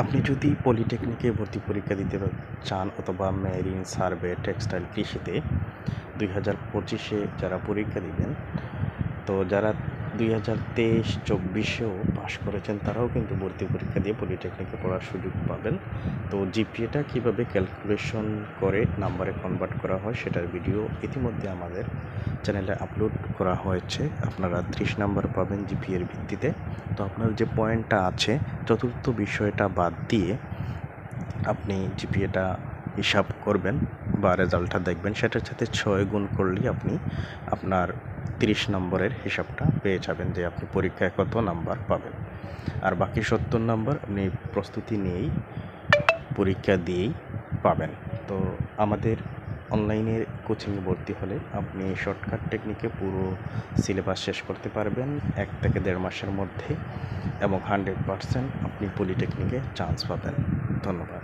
আপনি যদি পলিটেকনিকে ভর্তি পরীক্ষা দিতে চান অথবা মেরিন, সার্ভে, টেক্সটাইল কৃষিতে দুই হাজার পঁচিশে যারা পরীক্ষা দিবেন, তো যারা দুই হাজার তেইশ, চব্বিশেও পাশ করেছেন, তারাও কিন্তু ভর্তি পরীক্ষা দিয়ে পলিটেকনিকে পড়ার সুযোগ পাবেন। তো জিপিএটা কীভাবে ক্যালকুলেশন করে নাম্বারে কনভার্ট করা হয়, সেটার ভিডিও ইতিমধ্যে আমাদের চ্যানেলে আপলোড করা হয়েছে, আপনারা ত্রিশ নাম্বার পাবেন জিপিএর ভিত্তিতে। তো আপনার যে পয়েন্টটা আছে, চতুর্থ বিষয়টা বাদ দিয়ে আপনি জিপিএটা হিসাব করবেন বা রেজাল্টটা দেখবেন, সেটার সাথে ছয় গুণ করলেই আপনি আপনার তিরিশ নম্বরের হিসাবটা পেয়ে যাবেন যে আপনি পরীক্ষায় কত নাম্বার পাবেন। আর বাকি সত্তর নাম্বার আপনি প্রস্তুতি নিয়েই, পরীক্ষা দিয়েই পাবেন। তো আমাদের অনলাইনে কোচিংয়ে ভর্তি হলে আপনি শর্টকাট টেকনিকে পুরো সিলেবাস শেষ করতে পারবেন এক থেকে দেড় মাসের মধ্যে এবং হান্ড্রেড পারসেন্ট আপনি পলিটেকনিকে চান্স পাবেন। ধন্যবাদ।